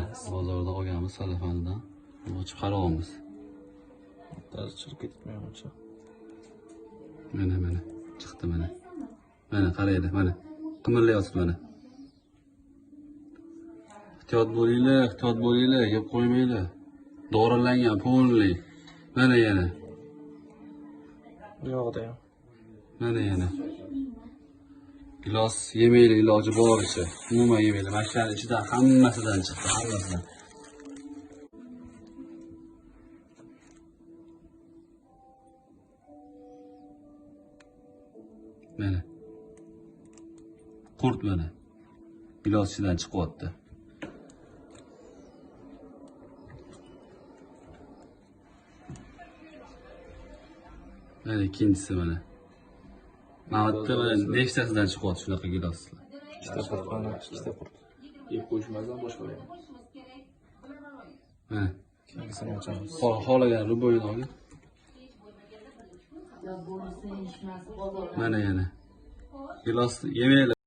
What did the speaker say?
ochamiz bozorda olganmiz salafanidan ochib qaryapmiz darz chirib uncha mana mana. Chiqdi mana. Mana qaraydi mana. Qimirlayapti mana. Ehtiyot bo'linglar ehtiyot bo'linglar. Yeb qo'ymanglar. Dorilangan полный mana yana. Bu ham mana yana gilos yemaylik iloji boricha umuman yemanglar mana shularni ichidan hammasidan chiqdi hammasidan. Mana. Qurt mana. Gilos ichidan chiqyapti. Mana ikkinchisi mana. Yerda mana nechtasidan chiqyapti shunaqa giloslar ikkita qurt mana ikkita qurt yeb qo'yishmasdan boshqalayman mana keyingisini ochamiz Xo- xohlagan любойni oling mana yana. Gilos yemanglar